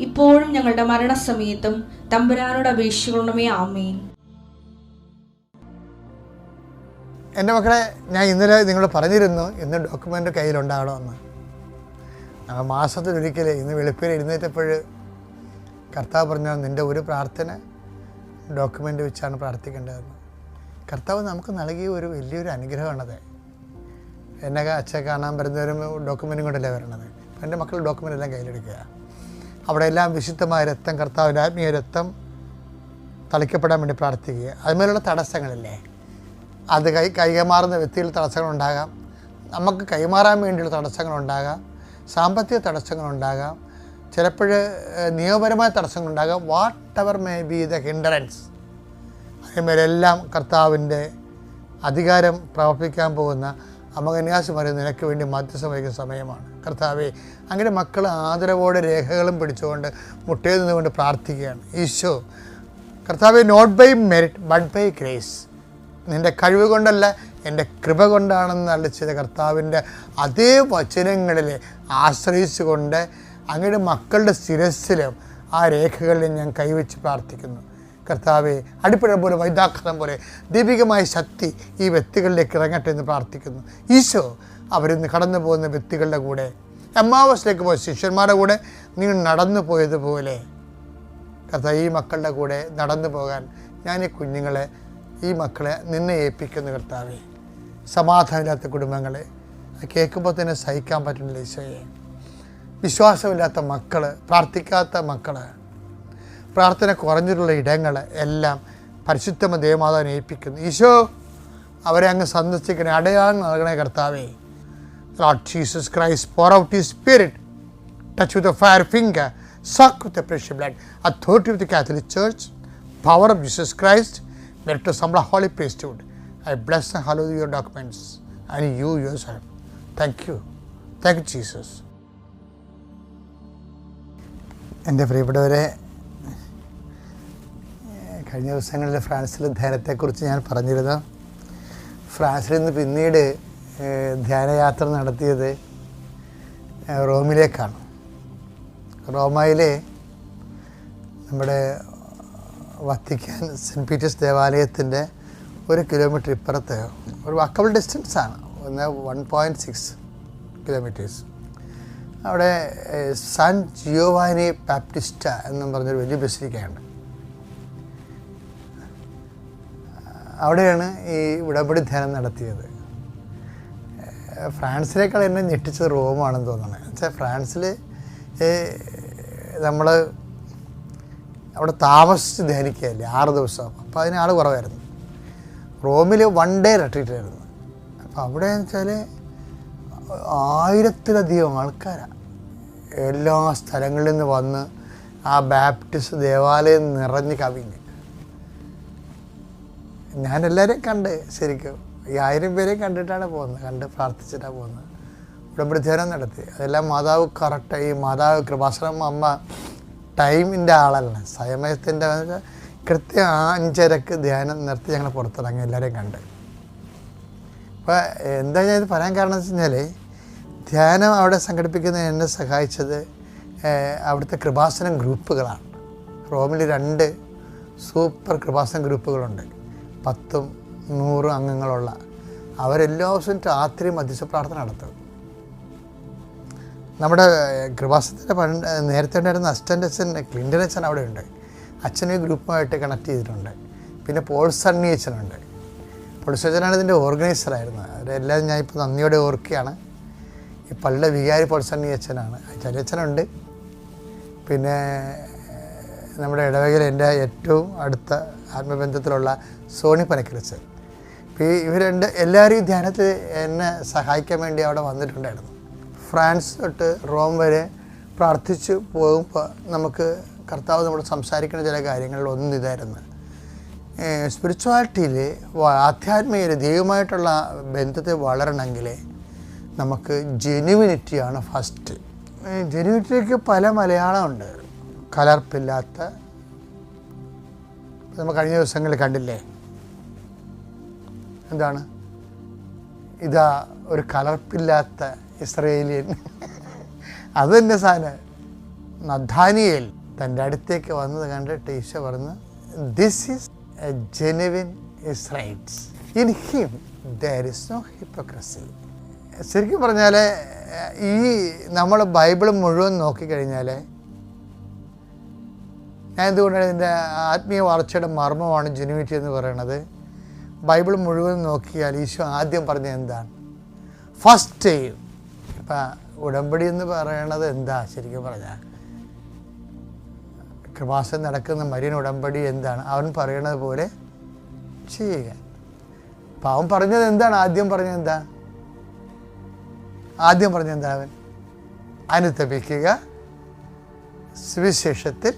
ഇപ്പോഴും ഞങ്ങളുടെ മരണസമയത്തും തമ്പുരാനോട് അപേക്ഷിക്കണമേ ആമേൻ. എന്റെ മക്കളെ ഞാൻ ഇന്നലെ നിങ്ങളോട് പറഞ്ഞിരുന്നു ഇന്ന് ഡോക്യുമെന്റ് കയ്യിലുണ്ടാകണമെന്ന് ഞങ്ങൾ മാസത്തിലൊരിക്കൽ ഇന്ന് വെളുപ്പിൽ എഴുന്നേറ്റപ്പോൾ കർത്താവ് പറഞ്ഞാൽ നിന്റെ ഒരു പ്രാർത്ഥന ഡോക്യുമെന്റ് വെച്ചാണ് പ്രാർത്ഥിക്കേണ്ടതെന്ന്. കർത്താവ് നമുക്ക് നൽകിയ ഒരു വലിയൊരു അനുഗ്രഹമാണത് എന്നെ അച്ഛൻ കാണാൻ വരുന്നവരും ഡോക്യുമെന്റും കൊണ്ടല്ലേ വരണത്? അപ്പം എന്റെ മക്കൾ ഡോക്യുമെന്റ് എല്ലാം കയ്യിലെടുക്കുക. അവിടെ എല്ലാം വിശുദ്ധമായ രക്തം കർത്താവിന്റെ ആത്മീയ രക്തം തളിക്കപ്പെടാൻ വേണ്ടി പ്രാർത്ഥിക്കുക. അതുമേലുള്ള തടസ്സങ്ങളല്ലേ? അത് കൈ കൈമാറുന്ന വ്യക്തിയിൽ തടസ്സങ്ങളുണ്ടാകാം. നമുക്ക് കൈമാറാൻ വേണ്ടിയുള്ള തടസ്സങ്ങളുണ്ടാകാം. സാമ്പത്തിക തടസ്സങ്ങളുണ്ടാകാം. ചിലപ്പോൾ നിയമപരമായ തടസ്സങ്ങളുണ്ടാകാം. Whatever may be the hindrance അതിന്മേലെല്ലാം കർത്താവിന്റെ അധികാരം പ്രവർത്തിക്കാൻ പോകുന്ന അമകന്യാസിമാരെ നിനക്ക് വേണ്ടി മധ്യസ്ഥം വഹിക്കുന്ന സമയമാണ്. കർത്താവെ അങ്ങനെ മക്കൾ ആദരവോടെ രേഖകളും പിടിച്ചുകൊണ്ട് മുട്ടയിൽ നിന്നുകൊണ്ട് പ്രാർത്ഥിക്കുകയാണ്. ഈശോ കർത്താവ് not by merit but by grace നിന്റെ കഴിവ് കൊണ്ടല്ല എന്റെ കൃപ കൊണ്ടാണെന്ന് അളിച്ചത് കർത്താവിന്റെ അതേ വചനങ്ങളിൽ ആശ്രയിച്ചുകൊണ്ട് അങ്ങയുടെ മക്കളുടെ ശിരസ്സിലും ആ രേഖകളിൽ ഞാൻ കൈവച്ച് പ്രാർത്ഥിക്കുന്നു. കർത്താവെ അടിപ്പഴ പോലെ വൈദാഖരം പോലെ ദീപികമായ ശക്തി ഈ വ്യക്തികളിലേക്ക് ഇറങ്ങട്ടെ എന്ന് പ്രാർത്ഥിക്കുന്നു. ഈശോ അവരിന്ന് കടന്നു പോകുന്ന വ്യക്തികളുടെ കൂടെ എമ്മാവസിലേക്ക് പോയ ശിഷ്യന്മാരുടെ കൂടെ നിങ്ങൾ നടന്നു പോയതുപോലെ കഥ ഈ മക്കളുടെ കൂടെ നടന്നു പോകാൻ ഞാൻ ഈ കുഞ്ഞുങ്ങളെ ഈ മക്കളെ നിന്നെ ഏൽപ്പിക്കുന്നു കർത്താവെ. സമാധാനമില്ലാത്ത കുടുംബങ്ങളെ കേൾക്കുമ്പോൾ തന്നെ സഹിക്കാൻ പറ്റുന്നില്ല ഈശോയെ. വിശ്വാസമില്ലാത്ത മക്കൾ പ്രാർത്ഥിക്കാത്ത മക്കൾ പ്രാർത്ഥന കുറഞ്ഞിട്ടുള്ള ഇടങ്ങൾ എല്ലാം പരിശുദ്ധമ ദേവമാതാവിനെ ഏൽപ്പിക്കുന്നു. ഈശോ അവരെ അങ്ങ് സന്ദർശിക്കണേ അടയാളം നൽകണേ കർത്താവേ. Lord Jesus Christ, pour out His Spirit, touch with the fire finger, suck with the precious blood, authority of the Catholic Church, power of Jesus Christ, merit to some holy priesthood. I bless and hallow your documents and you yourself. Thank you. Thank you, Jesus. എന്റെ പ്രിയപ്പെട്ടവരെ കഴിഞ്ഞ ദിവസങ്ങളിൽ ഫ്രാൻസിലെ ധ്യാനത്തെക്കുറിച്ച് ഞാൻ പറഞ്ഞിരുന്നു ഫ്രാൻസിൽ നിന്ന് പിന്നീട് ധ്യാനയാത്ര നടത്തിയത് റോമിലേക്കാണ്. റോമയിലെ നമ്മുടെ വത്തിക്കാൻ സെന്റ് പീറ്റേഴ്സ് ദേവാലയത്തിന്റെ ഒരു കിലോമീറ്റർ ഇപ്പുറത്ത് ഒരു വാക്കബിൾ ഡിസ്റ്റൻസാണ് ഒന്ന് വൺ പോയിന്റ് സിക്സ് കിലോമീറ്റേഴ്സ്. അവിടെ സാൻ ജിയോവാനി ബാപ്റ്റിസ്റ്റ എന്നും പറഞ്ഞൊരു വലിയ ബസിലിക്കയുണ്ട്. അവിടെയാണ് ഈ ഉടമ്പടി ധ്യാനം നടത്തിയത്. ഫ്രാൻസിനേക്കാൾ എന്നെ ഞെട്ടിച്ചത് റോമാണെന്ന് തോന്നുന്നത് വെച്ചാൽ ഫ്രാൻസിൽ നമ്മൾ അവിടെ താമസിച്ച് ധ്യാനിക്കുകയല്ലേ ആറ് ദിവസം. അപ്പോൾ അതിന് ആൾ കുറവായിരുന്നു. റോമിൽ വൺ ഡേ റിട്രീറ്റ് ആയിരുന്നു അപ്പോൾ അവിടെ എന്ന് വെച്ചാൽ ആയിരത്തിലധികം ആൾക്കാരാണ് എല്ലാ സ്ഥലങ്ങളിൽ നിന്ന് വന്ന് ആ ബാപ്റ്റിസ്റ്റ് ദേവാലയം നിറഞ്ഞ് കവിഞ്ഞ്. ഞാൻ എല്ലാവരെയും കണ്ട് ശരിക്കും ഈ ആയിരം പേരെയും കണ്ടിട്ടാണ് പോകുന്നത്. കണ്ട് പ്രാർത്ഥിച്ചിട്ടാണ് പോകുന്നത്. ഉടമ്പടി നടത്തി. അതെല്ലാം മാതാവ് കറക്റ്റ് ഈ മാതാവ് കൃപാശ്രമം അമ്മ ടൈമിന്റെ ആളല്ല. സമയത്തിന്റെ കൃത്യം അഞ്ചരക്ക് ധ്യാനം നിർത്തി ഞങ്ങൾ പുറത്തിറങ്ങി എല്ലാവരെയും കണ്ട്. അപ്പോൾ എന്താ ഞാൻ ഇത് പറയാൻ കാരണം എന്ന് വെച്ച് കഴിഞ്ഞാൽ ധ്യാനം അവിടെ സംഘടിപ്പിക്കുന്നതിന് എന്നെ സഹായിച്ചത് അവിടുത്തെ കൃപാസനം ഗ്രൂപ്പുകളാണ്. റോമിൽ രണ്ട് സൂപ്പർ കൃപാസനം ഗ്രൂപ്പുകളുണ്ട്. പത്തും നൂറും അംഗങ്ങളുള്ള അവരെല്ലാ ദിവസവും രാത്രി മധ്യസ്ഥ പ്രാർത്ഥന നടത്തും. നമ്മുടെ കൃപാസത്തിന്റെ പണ്ട് നേരത്തെ ഉണ്ടായിരുന്ന അസിസ്റ്റന്റ് അച്ഛൻ ക്ലിന്റൻ അച്ഛൻ അവിടെ ഉണ്ട്. അച്ഛനെ ഗ്രൂപ്പുമായിട്ട് കണക്ട് ചെയ്തിട്ടുണ്ട്. പിന്നെ പോൾ സണ്ണി അച്ഛനുണ്ട്. പോൾ സജ്ജനാണ് ഇതിന്റെ ഓർഗനൈസറായിരുന്നു അവരെല്ലാം ഞാൻ ഇപ്പോൾ നന്ദിയോടെ ഓർക്കുകയാണ്. ഈ പള്ളിയുടെ വികാരി പോൾ സണ്ണി അച്ഛനാണ്. അച്ഛനുണ്ട്. പിന്നെ നമ്മുടെ ഇടവകയിൽ എന്റെ ഏറ്റവും അടുത്ത ആത്മബന്ധത്തിലുള്ള സോണി പനക്കരച്ചൻ. ഈ ഇവർ രണ്ട് എല്ലാവരും ധ്യാനത്തിൽ എന്നെ സഹായിക്കാൻ വേണ്ടി അവിടെ വന്നിട്ടുണ്ടായിരുന്നു. ഫ്രാൻസ് തൊട്ട് റോം വരെ പ്രാർത്ഥിച്ച് പോകുമ്പോൾ നമുക്ക് കർത്താവ് നമ്മൾ സംസാരിക്കുന്ന ചില കാര്യങ്ങളിൽ ഒന്നും ഇതായിരുന്നു. സ്പിരിച്വാലിറ്റിയിൽ ആധ്യാത്മികയിൽ ദൈവമായിട്ടുള്ള ബന്ധത്തെ വളരണമെങ്കിൽ നമുക്ക് ജെനുവിനിറ്റിയാണ് ഫസ്റ്റ് ജെനുവിനിറ്റിക്ക് പല മലയാളമുണ്ട്. കലർപ്പില്ലാത്ത. നമ്മൾ കഴിഞ്ഞ ദിവസങ്ങളിൽ കണ്ടില്ലേ? എന്താണ്? ഇതാ ഒരു കലർപ്പില്ലാത്ത ഇസ്രയേലിയൻ. അത് തന്നെ സാധനം. നദ്ധാനിയേൽ തന്റെ അടുത്തേക്ക് വന്നത് കണ്ടിട്ട് ഈശോ പറഞ്ഞു this is a genuine Israelites in him there is no hypocrisy ശരിക്കും പറഞ്ഞാൽ ഈ നമ്മൾ ബൈബിൾ മുഴുവൻ നോക്കിക്കഴിഞ്ഞാൽ ഞാൻ എന്തുകൊണ്ടാണ് ഇതിന്റെ ആത്മീയ വളർച്ചയുടെ മർമ്മമാണ് ജെനുവിറ്റി എന്ന് പറയുന്നത്? ബൈബിൾ മുഴുവൻ നോക്കിയാൽ ഈശോ ആദ്യം പറഞ്ഞ എന്താണ്? ഫസ്റ്റ് ഇപ്പം ഉടമ്പടി എന്ന് പറയണത് എന്താ? ശരിക്കും പറഞ്ഞാൽ കൃപാസം നടക്കുന്ന മരിയൻ ഉടമ്പടി എന്താണ്? അവൻ പറയണത് പോലെ ചെയ്യുക. അപ്പം അവൻ പറഞ്ഞത് എന്താണ്? ആദ്യം പറഞ്ഞത് എന്താ? ആദ്യം പറഞ്ഞത് എന്താ അവൻ? അനുതപിക്കുക സുവിശേഷത്തിൽ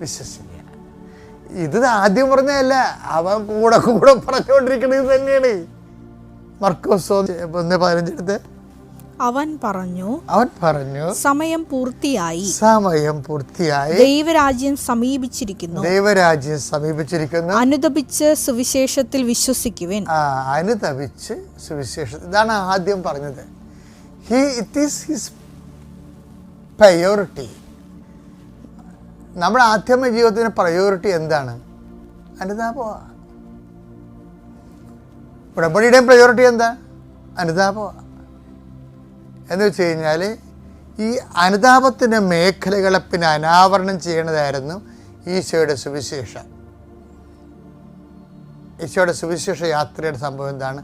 വിശ്വസിക്കുക. ഇത് ആദ്യം പറഞ്ഞതല്ല. അവൻ കൂടെ കൂടെ പറഞ്ഞുകൊണ്ടിരിക്കുന്നത് തന്നെയാണ്. മർക്കോസ് ഒന്ന് പതിനഞ്ചെടുത്ത്. അവൻ പറഞ്ഞു അവൻ പറഞ്ഞു സമയം പൂർത്തിയായി. സമയം പൂർത്തിയായി. ദൈവരാജ്യം സമീപിച്ചിരിക്കുന്നു. ദൈവരാജ്യം സമീപിച്ചിരിക്കുന്നു. അനുദപിച്ച് സുവിശേഷത്തിൽ വിശ്വസിക്കുവിൻ. ആ അനുദപിച്ച് സുവിശേഷത്തിൽ. ഇതാണ് ആദ്യം പറഞ്ഞത്. He it is his priority നമ്മുടെ ആധ്യമ ജീവിതത്തിന് പ്രയോറിറ്റി എന്താണ്? അനുതാപമാ ഉടമ്പടിയുടെയും പ്രയോറിറ്റി എന്താ? അനുതാപമാ എന്ന് വെച്ച് കഴിഞ്ഞാൽ ഈ അനുതാപത്തിന്റെ മേഖലകളെ പിന്നെ അനാവരണം ചെയ്യണതായിരുന്നു ഈശോയുടെ സുവിശേഷം. ഈശോയുടെ സുവിശേഷ യാത്രയുടെ സംഭവം എന്താണ്?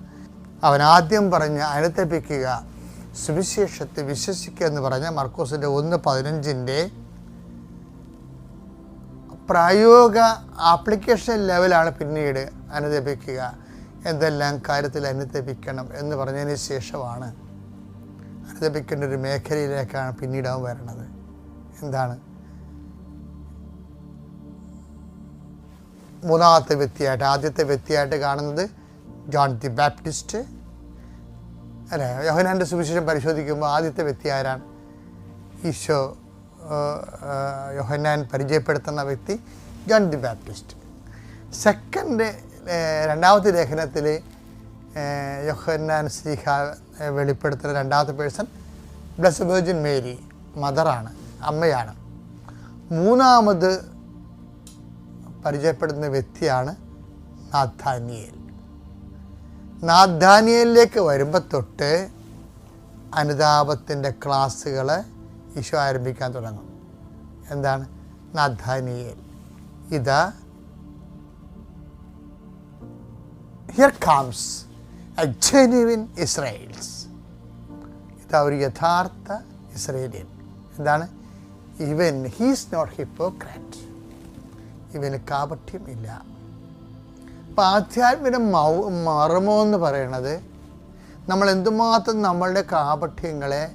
അവൻ ആദ്യം പറഞ്ഞ് അനുതപിക്കുക സുവിശേഷത്തെ വിശ്വസിക്കുക എന്ന് പറഞ്ഞ മർക്കോസിന്റെ ഒന്ന് പതിനഞ്ചിന്റെ പ്രായോഗ ആപ്ലിക്കേഷൻ ലെവലാണ് പിന്നീട് അനുദപിക്കുക. എന്തെല്ലാം കാര്യത്തിൽ അനുദപിക്കണം എന്ന് പറഞ്ഞതിന് ശേഷമാണ് അനുദപിക്കേണ്ട ഒരു മേഖലയിലേക്കാണ് പിന്നീട് അവൻ വരണത്. എന്താണ്? മൂന്നാമത്തെ വ്യക്തിയായിട്ട് ആദ്യത്തെ വ്യക്തിയായിട്ട് കാണുന്നത് ജോൺ ദി ബാപ്റ്റിസ്റ്റ് അല്ലേ? യോഹനാന്റെ സുവിശേഷം പരിശോധിക്കുമ്പോൾ ആദ്യത്തെ വ്യക്തി ആരാണ്? ഈശോ യോഹന്നാൻ പരിചയപ്പെടുത്തുന്ന വ്യക്തി ജോൺ ദി ബാപ്റ്റിസ്റ്റ് സെക്കൻഡ് രണ്ടാമത്തെ ലേഖനത്തിൽ യോഹന്നാൻ ശ്രീഹ വെളിപ്പെടുത്തുന്ന രണ്ടാമത്തെ പേഴ്സൺ ബ്ലസ് വേർജിൻ മേരി മദറാണ് അമ്മയാണ്. മൂന്നാമത് പരിചയപ്പെടുന്ന വ്യക്തിയാണ് നാഥാനിയേൽ. നാഥാനിയലിലേക്ക് വരുമ്പോൾ തൊട്ട് അനുതാപത്തിന്റെ ക്ലാസ്സുകൾ ഈശോ ആരംഭിക്കാൻ തുടങ്ങും. എന്താണ്? നാഥാനിയേൽ ഇതാ here comes a genuine Israels ഇതാ ഒരു യഥാർത്ഥ ഇസ്രയേലിയൻ. എന്താണ്? ഇവൻ ഹീസ് നോട്ട് ഹിപ്പോക്രാറ്റ് ഇവന് കാപട്യം ഇല്ല. അപ്പം ആധ്യാത്മിക മൗ മർമ്മം എന്ന് പറയണത് നമ്മൾ എന്തുമാത്രം നമ്മളുടെ കാപട്യങ്ങളെ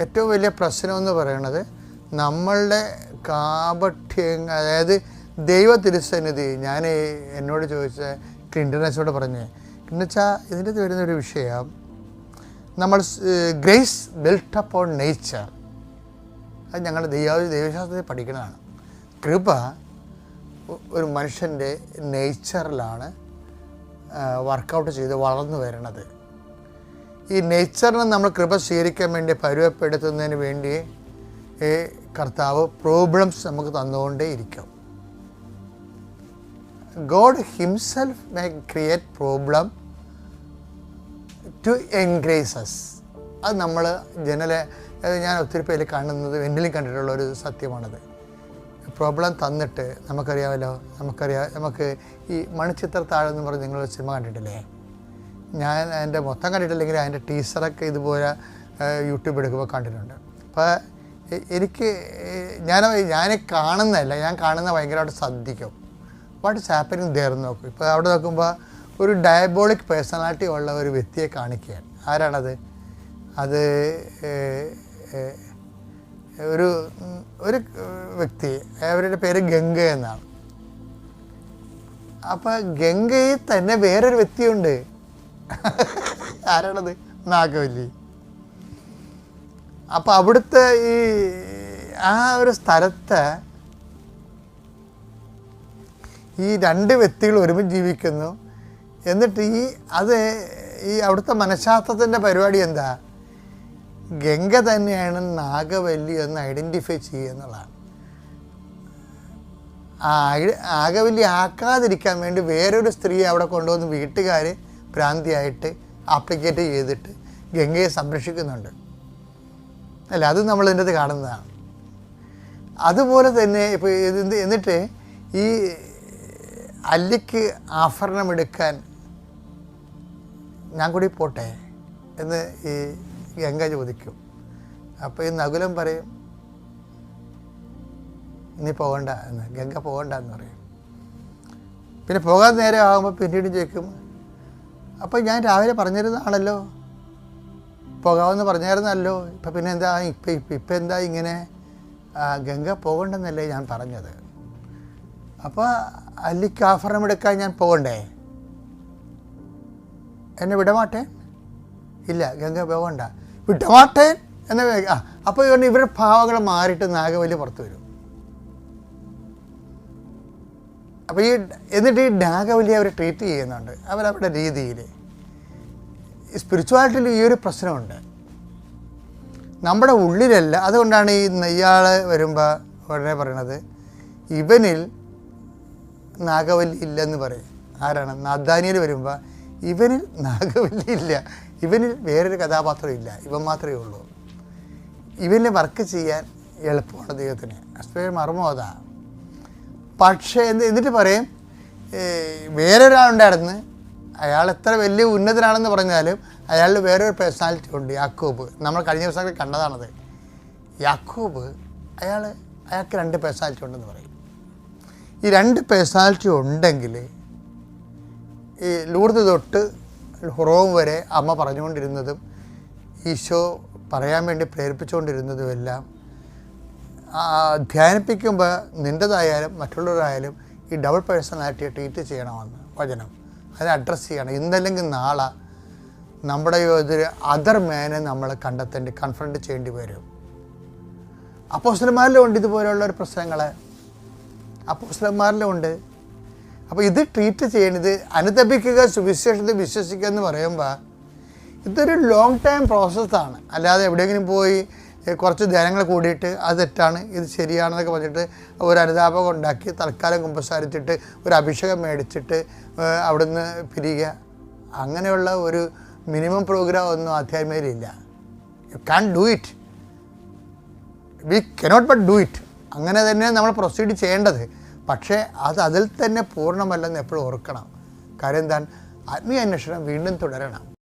ഏറ്റവും വലിയ പ്രശ്നം എന്ന് പറയുന്നത് നമ്മളുടെ കാപട്യങ്ങൾ അതായത് ദൈവ തിരുസന്നിധി ഞാൻ എന്നോട് ചോദിച്ച ക്ലിൻഡനസോട് പറഞ്ഞേ എന്നുവെച്ചാൽ ഇതിന്റെ വരുന്നൊരു വിഷയം നമ്മൾ ഗ്രേസ് ബിൽട്ട് ഓൺ നേച്ചർ. അത് ഞങ്ങൾ ദൈവ ദൈവശാസ്ത്രത്തിൽ പഠിക്കുന്നതാണ് കൃപ ഒരു മനുഷ്യന്റെ നേച്ചറിലാണ് വർക്കൗട്ട് ചെയ്ത് വളർന്നു വരണത്. ഈ നേച്ചറിനെ നമ്മൾ കൃപ സ്വീകരിക്കാൻ വേണ്ടി പരുവപ്പെടുത്തുന്നതിന് വേണ്ടി ഈ കർത്താവ് പ്രോബ്ലംസ് നമുക്ക് തന്നുകൊണ്ടേ ഇരിക്കും. God himself may create problem to engraces അത് നമ്മൾ ജനലെ ഞാൻ ഒത്തിരി പേര് കാണുന്നത് എന്നിലും കണ്ടിട്ടുള്ള ഒരു സത്യമാണത്. പ്രോബ്ലം തന്നിട്ട് നമുക്കറിയാമല്ലോ നമുക്കറിയാം നമുക്ക് ഈ മണിച്ചിത്ര എന്ന് പറഞ്ഞ് നിങ്ങൾ സിനിമ കണ്ടിട്ടില്ലേ? ഞാൻ അതിന്റെ മൊത്തം കണ്ടിട്ടില്ലെങ്കിൽ അതിന്റെ ടീസറൊക്കെ ഇതുപോലെ യൂട്യൂബ് എടുക്കുമ്പോൾ കണ്ടിട്ടുണ്ട്. അപ്പോൾ എനിക്ക് ഞാൻ ഞാൻ കാണുന്നതല്ല ഞാൻ കാണുന്ന ഭയങ്കരമായിട്ട് ശ്രദ്ധിക്കും. വാട്ട് ഹാപ്പനിങ് ദയർ നോക്കും. ഇപ്പോൾ അവിടെ നോക്കുമ്പോൾ ഒരു ഡയബോളിക് പേഴ്സണാലിറ്റി ഉള്ള ഒരു വ്യക്തിയെ കാണിക്കുകയാണ്. ആരാണത്? അത് ഒരു ഒരു വ്യക്തി. അവരുടെ പേര് ഗംഗ എന്നാണ്. അപ്പോൾ ഗംഗയിൽ തന്നെ വേറൊരു വ്യക്തിയുണ്ട്. ആരാണത്? നാഗവല്ലി. അപ്പോൾ അവിടുത്തെ ഈ ആ ഒരു സ്ഥലത്ത് ഈ രണ്ട് വ്യക്തികൾ ഒരുമിച്ച് ജീവിക്കുന്നു. എന്നിട്ട് ഈ അത് ഈ അവിടുത്തെ മനഃശാസ്ത്രത്തിന്റെ പരിപാടി എന്താ? ഗംഗ തന്നെയാണ് നാഗവല്ലി എന്ന് ഐഡന്റിഫൈ ചെയ്യുക എന്നുള്ളതാണ്. ആ നാഗവല്ലി ആക്കാതിരിക്കാൻ വേണ്ടി വേറൊരു സ്ത്രീയെ അവിടെ കൊണ്ടുവന്ന് വീട്ടുകാർ ഭ്രാന്തിയായിട്ട് ആപ്ലിക്കേറ്റ് ചെയ്തിട്ട് ഗംഗയെ സംരക്ഷിക്കുന്നുണ്ട്. അല്ല അത് നമ്മൾ ഇതിന്റെ അത് കാണുന്നതാണ്. അതുപോലെ തന്നെ ഇപ്പോൾ എന്നിട്ട് ഈ അല്ലിക്ക് ആഭരണമെടുക്കാൻ ഞാൻ കൂടി പോട്ടെ എന്ന് ഈ ഗംഗ ചോദിക്കും. അപ്പോൾ ഈ നകുലം പറയും നീ പോകണ്ട എന്ന് ഗംഗ പോകണ്ട എന്ന് പറയും. പിന്നെ പോകാൻ നേരെ ആകുമ്പോൾ പിന്നീട് ചോദിക്കും അപ്പോൾ ഞാൻ രാവിലെ പറഞ്ഞിരുന്നാണല്ലോ പോകാമെന്ന് പറഞ്ഞായിരുന്നല്ലോ. ഇപ്പം പിന്നെ എന്താ? ഇപ്പം ഇപ്പം ഇപ്പം എന്താ ഇങ്ങനെ? ഗംഗ പോകണ്ടെന്നല്ലേ ഞാൻ പറഞ്ഞത്. അപ്പോൾ അല്ലിക്ക് ആഫറം എടുക്കാൻ ഞാൻ പോകണ്ടേ? എന്നെ വിടമാട്ടേ? ഇല്ല ഗംഗ പോകണ്ട. വിടമാട്ടേ? എന്ന അപ്പോൾ ഇവരുടെ ഭാവങ്ങൾ മാറിയിട്ട് നാഗവല്ലി പുറത്തു വരും. അപ്പോൾ ഈ എന്നിട്ട് ഈ ഡാഗവലി അവർ ട്രീറ്റ് ചെയ്യുന്നുണ്ട്. അവരവരുടെ രീതിയിൽ സ്പിരിച്വാലിറ്റിയിൽ ഈ ഒരു പ്രശ്നമുണ്ട്. നമ്മുടെ ഉള്ളിലല്ല അതുകൊണ്ടാണ് ഈ നെയ്യാൾ വരുമ്പോൾ ഉടനെ പറയണത് ഇവനിൽ നാഗവല്ലി ഇല്ലെന്ന് പറയും. ആരാണ്? നാദാനിയിൽ വരുമ്പോൾ ഇവനിൽ നാഗവല്ലി ഇല്ല. ഇവനിൽ വേറൊരു കഥാപാത്രം ഇല്ല. ഇവൻ മാത്രമേ ഉള്ളൂ. ഇവനെ വർക്ക് ചെയ്യാൻ എളുപ്പമാണ് ദൈവത്തിന്. അസ്പേ മർമ്മം അതാ. പക്ഷേ എന്ത് എന്നിട്ട് പറയും ഏ, വേറൊരാളുണ്ടായിരുന്നു. അയാൾ എത്ര വലിയ ഉന്നതനാണെന്ന് പറഞ്ഞാലും അയാളിൽ വേറൊരു പേഴ്സണാലിറ്റി ഉണ്ട് യാക്കൂബ്. നമ്മൾ കഴിഞ്ഞ ദിവസങ്ങളിൽ കണ്ടതാണത്. യാക്കൂബ് അയാൾ അയാൾക്ക് രണ്ട് പേഴ്സണാലിറ്റി ഉണ്ടെന്ന് പറയും. ഈ രണ്ട് പേഴ്സണാലിറ്റി ഉണ്ടെങ്കിൽ ഈ ലൂർദ് തൊട്ട് ഹുറോം വരെ അമ്മ പറഞ്ഞുകൊണ്ടിരുന്നതും ഈശോ പറയാൻ വേണ്ടി പ്രേരിപ്പിച്ചുകൊണ്ടിരുന്നതുമെല്ലാം ധ്യാനിപ്പിക്കുമ്പോൾ നിന്റെതായാലും മറ്റുള്ളവരായാലും ഈ ഡബിൾ പേഴ്സണാലിറ്റിയെ ട്രീറ്റ് ചെയ്യണമെന്ന് വചനം. അതിനെ അഡ്രസ്സ് ചെയ്യണം. ഇന്നല്ലെങ്കിൽ നാളെ നമ്മുടെ ഒരു അതർ മേനെ നമ്മൾ കണ്ടെത്തേണ്ടി കൺഫ്രണ്ട് ചെയ്യേണ്ടി വരും. അപ്പോസ്റ്റർമാരിലുണ്ട് ഇതുപോലെയുള്ള ഒരു പ്രശ്നങ്ങൾ അപ്പോസ്റ്റർമാരിലുണ്ട് അപ്പോൾ ഇത് ട്രീറ്റ് ചെയ്യണത് അനുതപിക്കുക സുവിശേഷത്തെ വിശ്വസിക്കുക എന്ന് പറയുമ്പോൾ ഇതൊരു ലോങ് ടൈം പ്രോസസ്സാണ് അല്ലാതെ എവിടെയെങ്കിലും പോയി കുറച്ച് ധ്യാനങ്ങൾ കൂടിയിട്ട് അത് തെറ്റാണ് ഇത് ശരിയാണെന്നൊക്കെ പറഞ്ഞിട്ട് ഒരു അനുതാപം ഉണ്ടാക്കി തൽക്കാലം കുമ്പസാരിച്ചിട്ട് ഒരു അഭിഷേകം മേടിച്ചിട്ട് അവിടുന്ന് പിരിയുക. അങ്ങനെയുള്ള ഒരു മിനിമം പ്രോഗ്രാം ഒന്നും ആധ്യാത്മികയിലില്ല you can do it we cannot but do it അങ്ങനെ തന്നെ നമ്മൾ പ്രൊസീഡ് ചെയ്യേണ്ടത്. പക്ഷേ അത് അതിൽ തന്നെ പൂർണമല്ലെന്ന് എപ്പോഴും ഓർക്കണം. കാര്യം എന്താണ്? ആത്മീയ അന്വേഷണം വീണ്ടും തുടരണം.